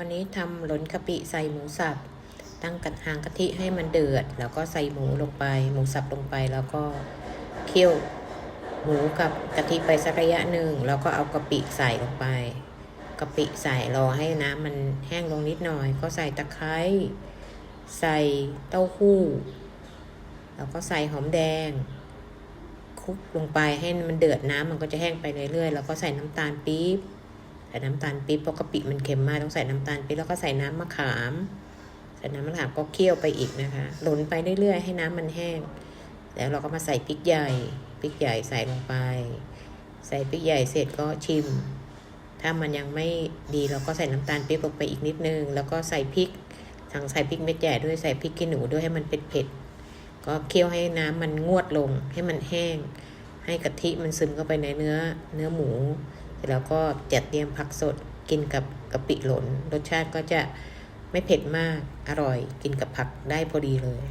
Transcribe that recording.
วันนี้ทำหล้นกะปิใส่หมูสับ ตั้งกระหางกะทิให้มันเดือด แล้วก็ใส่หมูลงไป หมูสับลงไป แล้วก็เคี่ยวหมูกับกะทิไปสักระยะหนึ่ง แล้วก็เอากะปิใส่ลงไปกะปิใส่รอให้น้ำมันแห้งลงนิดหน่อย ก็ใส่ตะไคร้ใส่เต้าหู้ แล้วก็ใส่หอมแดงคลุกลงไปให้มันเดือดน้ำมันก็จะแห้งไปเรื่อยๆ แล้วก็ใส่น้ำตาลปี๊บ ใส่น้ำตาลปี๊บเพราะกะปิมันเค็มมากต้องใส่น้ำตาลปี๊บแล้วก็ใส่น้ำมะขาม ใส่น้ำมะขามก็เคี่ยวไปอีกนะคะหลนไปเรื่อยๆให้น้ำมันแห้ง แล้วเราก็มาใส่พริกใหญ่พริกใหญ่ใส่ลงไป ใส่พริกใหญ่เสร็จก็ชิม ถ้ามันยังไม่ดีเราก็ใส่น้ำตาลปี๊บลงไปอีกนิดนึง แล้วก็ใส่พริกทั้งใส่พริกเม็ดใหญ่ด้วยใส่พริกขี้หนูด้วยให้มันเผ็ดๆก็เคี่ยวให้น้ำมันงวดลงให้มันแห้ง ให้กะทิมันซึมเข้าไปในเนื้อเนื้อหมู แล้วก็จัดเตรียมผักสดกินกับกะปิหลนรสชาติก็จะไม่เผ็ดมากอร่อย กินกับผักได้พอดีเลย